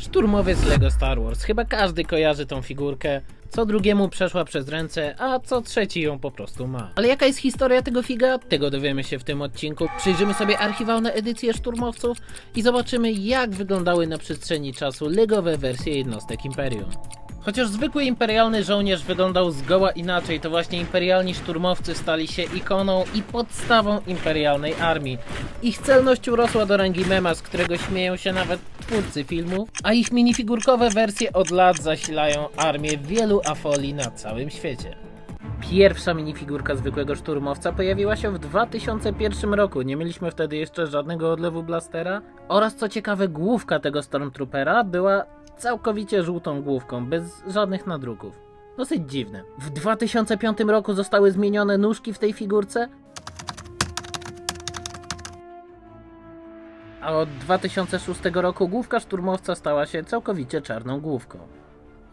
Szturmowiec Lego Star Wars. Chyba każdy kojarzy tą figurkę. Co drugiemu przeszła przez ręce, a co trzeci ją po prostu ma. Ale jaka jest historia tego figa? Tego dowiemy się w tym odcinku. Przyjrzymy sobie archiwalne edycje szturmowców i zobaczymy jak wyglądały na przestrzeni czasu legowe wersje jednostek Imperium. Chociaż zwykły imperialny żołnierz wyglądał zgoła inaczej, to właśnie imperialni szturmowcy stali się ikoną i podstawą imperialnej armii. Ich celność urosła do rangi mema, z którego śmieją się nawet twórcy filmu, a ich minifigurkowe wersje od lat zasilają armię wielu afoli na całym świecie. Pierwsza minifigurka zwykłego szturmowca pojawiła się w 2001 roku. Nie mieliśmy wtedy jeszcze żadnego odlewu blastera. Oraz co ciekawe, główka tego Stormtroopera była całkowicie żółtą główką, bez żadnych nadruków. Dosyć dziwne. W 2005 roku zostały zmienione nóżki w tej figurce, a od 2006 roku główka szturmowca stała się całkowicie czarną główką.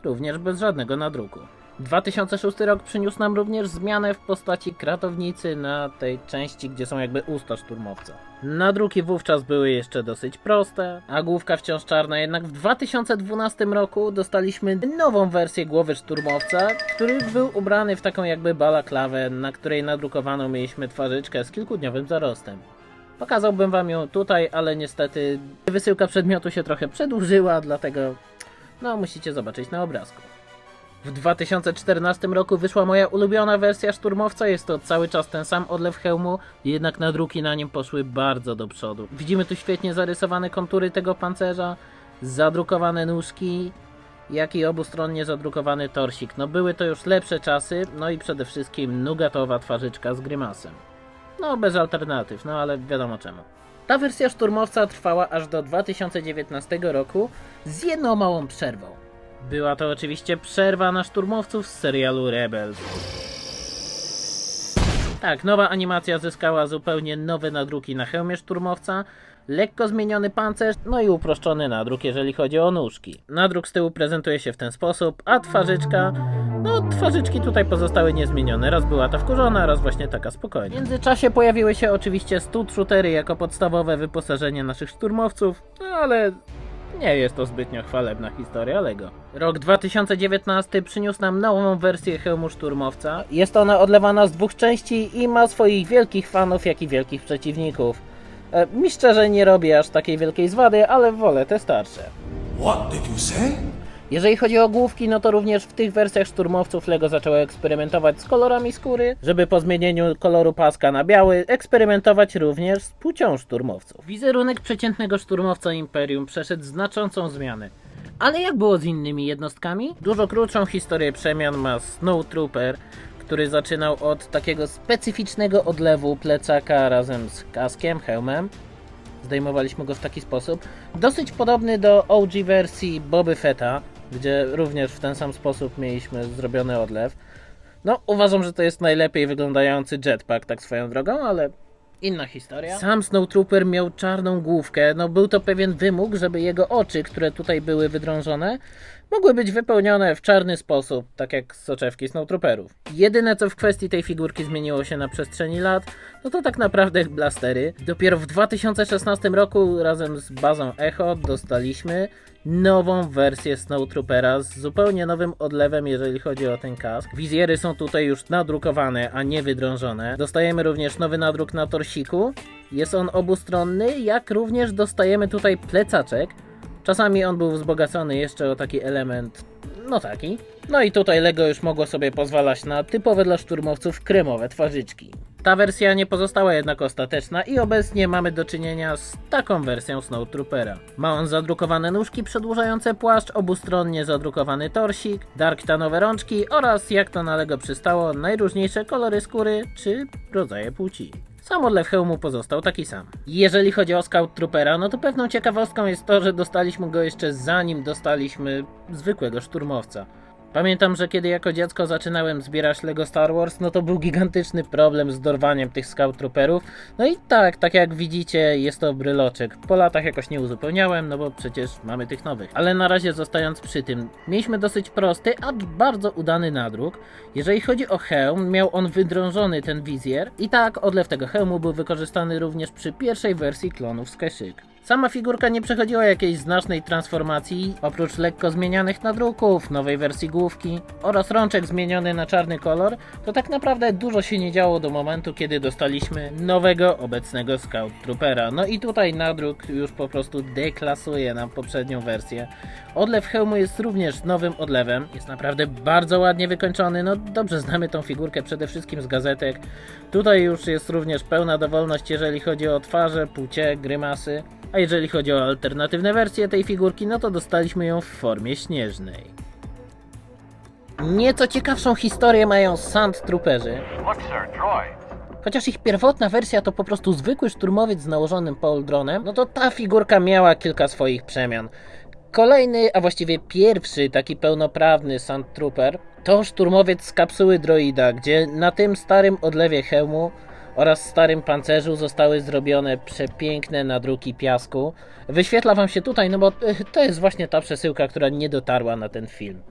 Również bez żadnego nadruku. 2006 rok przyniósł nam również zmianę w postaci kratownicy na tej części, gdzie są jakby usta szturmowca. Nadruki wówczas były jeszcze dosyć proste, a główka wciąż czarna, jednak w 2012 roku dostaliśmy nową wersję głowy szturmowca, który był ubrany w taką jakby balaklawę, na której nadrukowaną mieliśmy twarzyczkę z kilkudniowym zarostem. Pokazałbym wam ją tutaj, ale niestety wysyłka przedmiotu się trochę przedłużyła, dlatego no musicie zobaczyć na obrazku. W 2014 roku wyszła moja ulubiona wersja szturmowca. Jest to cały czas ten sam odlew hełmu, jednak nadruki na nim poszły bardzo do przodu. Widzimy tu świetnie zarysowane kontury tego pancerza, zadrukowane nóżki, jak i obustronnie zadrukowany torsik. No były to już lepsze czasy, no i przede wszystkim nugatowa twarzyczka z grymasem. No bez alternatyw, no ale wiadomo czemu. Ta wersja szturmowca trwała aż do 2019 roku z jedną małą przerwą. Była to oczywiście przerwa na szturmowców z serialu Rebels. Tak, nowa animacja zyskała zupełnie nowe nadruki na hełmie szturmowca, lekko zmieniony pancerz, no i uproszczony nadruk, jeżeli chodzi o nóżki. Nadruk z tyłu prezentuje się w ten sposób, a twarzyczka, no twarzyczki tutaj pozostały niezmienione. Raz była ta wkurzona, raz właśnie taka spokojna. W międzyczasie pojawiły się oczywiście stud shootery jako podstawowe wyposażenie naszych szturmowców, no ale nie jest to zbytnio chwalebna historia Lego. Rok 2019 przyniósł nam nową wersję hełmu szturmowca. Jest ona odlewana z dwóch części i ma swoich wielkich fanów, jak i wielkich przeciwników. E, mi szczerze nie robię aż takiej wielkiej zwady, ale wolę te starsze. What did you say? Jeżeli chodzi o główki, no to również w tych wersjach szturmowców LEGO zaczęło eksperymentować z kolorami skóry, żeby po zmienieniu koloru paska na biały eksperymentować również z płcią szturmowców. Wizerunek przeciętnego szturmowca Imperium przeszedł znaczącą zmianę. Ale jak było z innymi jednostkami? Dużo krótszą historię przemian ma Snow Trooper, który zaczynał od takiego specyficznego odlewu plecaka razem z kaskiem, hełmem, zdejmowaliśmy go w taki sposób. Dosyć podobny do OG wersji Boby Fetta, gdzie również w ten sam sposób mieliśmy zrobiony odlew. No, uważam, że to jest najlepiej wyglądający jetpack, tak swoją drogą, ale inna historia. Sam Snowtrooper miał czarną główkę, no był to pewien wymóg, żeby jego oczy, które tutaj były wydrążone, mogły być wypełnione w czarny sposób, tak jak soczewki Snowtrooperów. Jedyne co w kwestii tej figurki zmieniło się na przestrzeni lat, no to tak naprawdę blastery. Dopiero w 2016 roku razem z bazą Echo dostaliśmy nową wersję Snowtroopera z zupełnie nowym odlewem, jeżeli chodzi o ten kask. Wizjery są tutaj już nadrukowane, a nie wydrążone. Dostajemy również nowy nadruk na torsiku. Jest on obustronny, jak również dostajemy tutaj plecaczek. Czasami on był wzbogacony jeszcze o taki element, no taki. No i tutaj Lego już mogło sobie pozwalać na typowe dla szturmowców kremowe twarzyczki. Ta wersja nie pozostała jednak ostateczna i obecnie mamy do czynienia z taką wersją Snowtroopera. Ma on zadrukowane nóżki przedłużające płaszcz, obustronnie zadrukowany torsik, darktanowe rączki oraz, jak to na Lego przystało, najróżniejsze kolory skóry czy rodzaje płci. Sam odlew hełmu pozostał taki sam. Jeżeli chodzi o Scout Troopera, no to pewną ciekawostką jest to, że dostaliśmy go jeszcze zanim dostaliśmy zwykłego szturmowca. Pamiętam, że kiedy jako dziecko zaczynałem zbierać Lego Star Wars, no to był gigantyczny problem z dorwaniem tych Scout Trooperów. No i tak, tak jak widzicie, jest to bryloczek. Po latach jakoś nie uzupełniałem, no bo przecież mamy tych nowych. Ale na razie zostając przy tym, mieliśmy dosyć prosty, acz bardzo udany nadruk. Jeżeli chodzi o hełm, miał on wydrążony ten wizjer i tak, odlew tego hełmu był wykorzystany również przy pierwszej wersji klonów Skyshik. Sama figurka nie przechodziła jakiejś znacznej transformacji, oprócz lekko zmienianych nadruków, nowej wersji główki oraz rączek zmieniony na czarny kolor, to tak naprawdę dużo się nie działo do momentu, kiedy dostaliśmy nowego, obecnego Scout Troopera. No i tutaj nadruk już po prostu deklasuje nam poprzednią wersję. Odlew hełmu jest również nowym odlewem, jest naprawdę bardzo ładnie wykończony, no dobrze znamy tą figurkę przede wszystkim z gazetek. Tutaj już jest również pełna dowolność, jeżeli chodzi o twarze, płcie, grymasy. A jeżeli chodzi o alternatywne wersje tej figurki, no to dostaliśmy ją w formie śnieżnej. Nieco ciekawszą historię mają Sand Trooperzy. Chociaż ich pierwotna wersja to po prostu zwykły szturmowiec z nałożonym pauldronem, no to ta figurka miała kilka swoich przemian. Kolejny, a właściwie pierwszy taki pełnoprawny Sand Trooper to szturmowiec z kapsuły droida, gdzie na tym starym odlewie hełmu oraz starym pancerzu zostały zrobione przepiękne nadruki piasku. Wyświetla wam się tutaj, no bo eh, to jest właśnie ta przesyłka, która nie dotarła na ten film.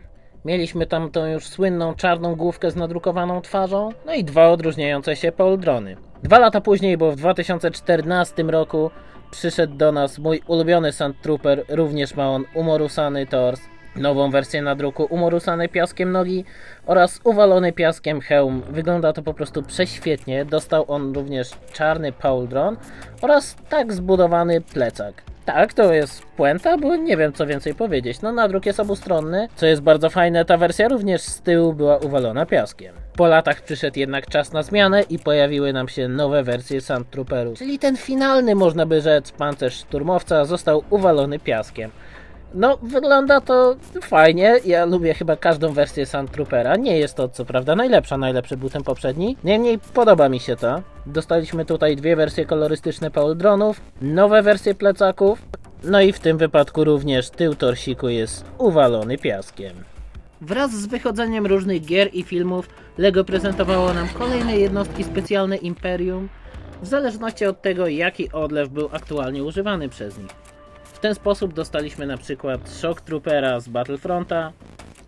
Mieliśmy tam tą już słynną czarną główkę z nadrukowaną twarzą, no i dwa odróżniające się pauldrony. Dwa lata później, bo w 2014 roku przyszedł do nas mój ulubiony Sand Trooper, również ma on umorusany tors, nową wersję nadruku umorusany piaskiem nogi oraz uwalony piaskiem hełm. Wygląda to po prostu prześwietnie. Dostał on również czarny pauldron oraz tak zbudowany plecak. Tak, to jest puenta, bo nie wiem co więcej powiedzieć. No nadruk jest obustronny, co jest bardzo fajne, ta wersja również z tyłu była uwalona piaskiem. Po latach przyszedł jednak czas na zmianę i pojawiły nam się nowe wersje Sand Trooperów. Czyli ten finalny, można by rzec, pancerz szturmowca został uwalony piaskiem. No, wygląda to fajnie. Ja lubię chyba każdą wersję Sand Troopera. Nie jest to co prawda najlepsza, najlepszy był ten poprzedni. Niemniej podoba mi się to. Dostaliśmy tutaj dwie wersje kolorystyczne pauldronów, nowe wersje plecaków, no i w tym wypadku również tył torsiku jest uwalony piaskiem. Wraz z wychodzeniem różnych gier i filmów, LEGO prezentowało nam kolejne jednostki specjalne Imperium, w zależności od tego, jaki odlew był aktualnie używany przez nich. Ten sposób dostaliśmy na przykład Shock Troopera z Battlefronta.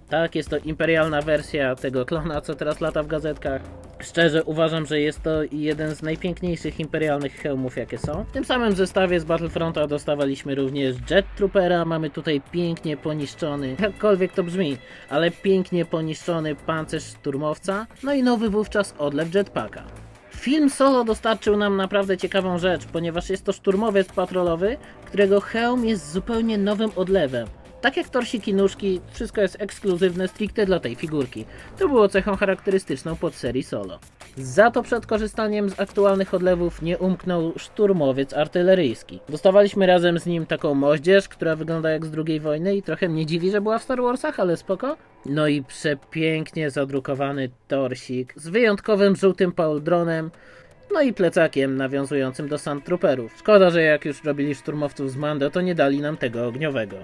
Tak, jest to imperialna wersja tego klona, co teraz lata w gazetkach. Szczerze uważam, że jest to jeden z najpiękniejszych imperialnych hełmów, jakie są. W tym samym zestawie z Battlefronta dostawaliśmy również Jet Troopera. Mamy tutaj pięknie poniszczony, jakkolwiek to brzmi, ale pięknie poniszczony pancerz szturmowca. No i nowy wówczas odlew jetpacka. Film Solo dostarczył nam naprawdę ciekawą rzecz, ponieważ jest to szturmowiec patrolowy, którego hełm jest zupełnie nowym odlewem. Tak jak torsiki nóżki, wszystko jest ekskluzywne stricte dla tej figurki. To było cechą charakterystyczną pod serii Solo. Za to przed korzystaniem z aktualnych odlewów nie umknął szturmowiec artyleryjski. Dostawaliśmy razem z nim taką moździerz, która wygląda jak z II wojny i trochę mnie dziwi, że była w Star Warsach, ale spoko. No i przepięknie zadrukowany torsik z wyjątkowym żółtym pauldronem, no i plecakiem nawiązującym do Sand Trooperów. Szkoda, że jak już robili szturmowców z Mando, to nie dali nam tego ogniowego.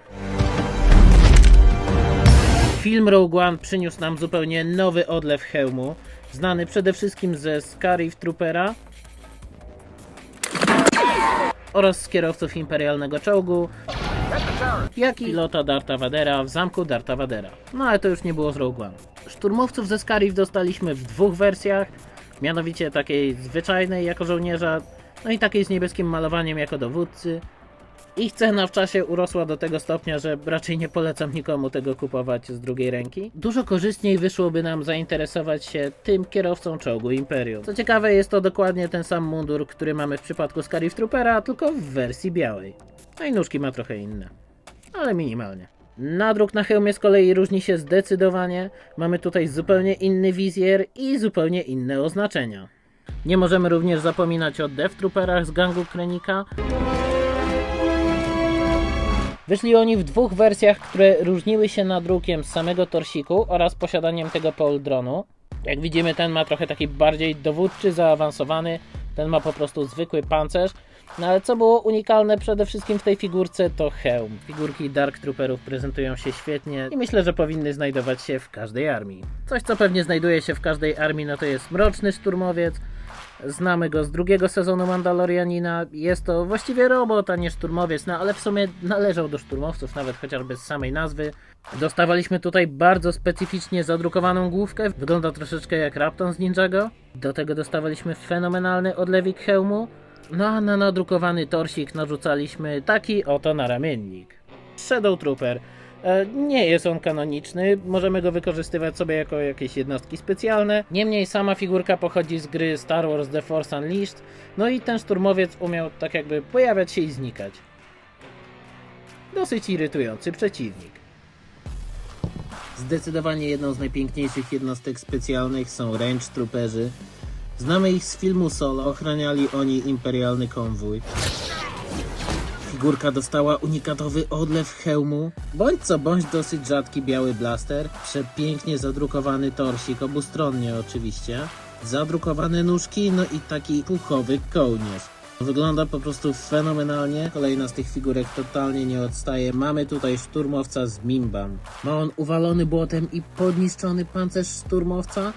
Film Rogue One przyniósł nam zupełnie nowy odlew hełmu, znany przede wszystkim ze Scarif Troopera oraz z kierowców imperialnego czołgu, jak i pilota Darta Vadera w zamku Darta Vadera. No ale to już nie było z Rogue One. Szturmowców ze Scarif dostaliśmy w dwóch wersjach, mianowicie takiej zwyczajnej jako żołnierza, no i takiej z niebieskim malowaniem jako dowódcy. Ich cena w czasie urosła do tego stopnia, że raczej nie polecam nikomu tego kupować z drugiej ręki. Dużo korzystniej wyszłoby nam zainteresować się tym kierowcą czołgu Imperium. Co ciekawe, jest to dokładnie ten sam mundur, który mamy w przypadku Scarif Troopera, tylko w wersji białej. No i nóżki ma trochę inne, ale minimalnie. Nadruk na hełmie z kolei różni się zdecydowanie. Mamy tutaj zupełnie inny wizjer i zupełnie inne oznaczenia. Nie możemy również zapominać o Death Trooperach z gangu Krenika, Wyszli oni w dwóch wersjach, które różniły się nadrukiem z samego torsiku oraz posiadaniem tego pauldronu. Jak widzimy, ten ma trochę taki bardziej dowódczy, zaawansowany, ten ma po prostu zwykły pancerz. No ale co było unikalne przede wszystkim w tej figurce to hełm. Figurki Dark Trooperów prezentują się świetnie i myślę, że powinny znajdować się w każdej armii. Coś co pewnie znajduje się w każdej armii no to jest Mroczny Szturmowiec, Znamy go z drugiego sezonu Mandalorianina. Jest to właściwie robot, a nie szturmowiec, no ale w sumie należał do szturmowców, nawet chociażby z samej nazwy. Dostawaliśmy tutaj bardzo specyficznie zadrukowaną główkę. Wygląda troszeczkę jak Rapton z Ninjago. Do tego dostawaliśmy fenomenalny odlewik hełmu. No a na nadrukowany torsik narzucaliśmy taki oto naramiennik. Shadow Trooper. E, Nie jest on kanoniczny, możemy go wykorzystywać sobie jako jakieś jednostki specjalne. Niemniej sama figurka pochodzi z gry Star Wars The Force Unleashed, no i ten szturmowiec umiał tak jakby pojawiać się i znikać. Dosyć irytujący przeciwnik. Zdecydowanie jedną z najpiękniejszych jednostek specjalnych są Range Trooperzy. Znamy ich z filmu Solo, ochraniali oni imperialny konwój. Figurka dostała unikatowy odlew hełmu, bądź co bądź dosyć rzadki biały blaster, przepięknie zadrukowany torsik, obustronnie oczywiście, zadrukowane nóżki, no i taki puchowy kołnierz. Wygląda po prostu fenomenalnie. Kolejna z tych figurek totalnie nie odstaje. Mamy tutaj szturmowca z Mimbam. Ma on uwalony błotem i podniszczony pancerz szturmowca,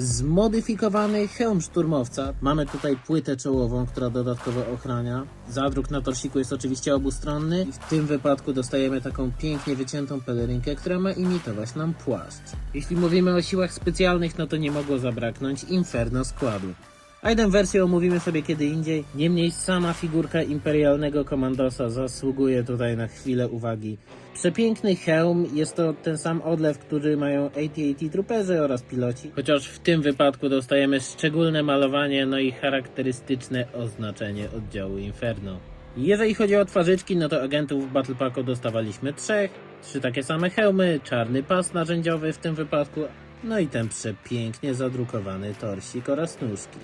zmodyfikowany hełm szturmowca. Mamy tutaj płytę czołową, która dodatkowo ochrania. Zadruk na torsiku jest oczywiście obustronny i w tym wypadku dostajemy taką pięknie wyciętą pelerynkę, która ma imitować nam płaszcz. Jeśli mówimy o siłach specjalnych, no to nie mogło zabraknąć Inferno składu. A jedną wersję omówimy sobie kiedy indziej. Niemniej sama figurka imperialnego komandosa zasługuje tutaj na chwilę uwagi. Przepiękny hełm, jest to ten sam odlew, który mają AT-AT trooperzy oraz piloci. Chociaż w tym wypadku dostajemy szczególne malowanie, no i charakterystyczne oznaczenie oddziału Inferno. Jeżeli chodzi o twarzyczki, no to agentów w Battle Packu dostawaliśmy trzech, trzy takie same hełmy, czarny pas narzędziowy w tym wypadku, no i ten przepięknie zadrukowany torsik oraz nóżki.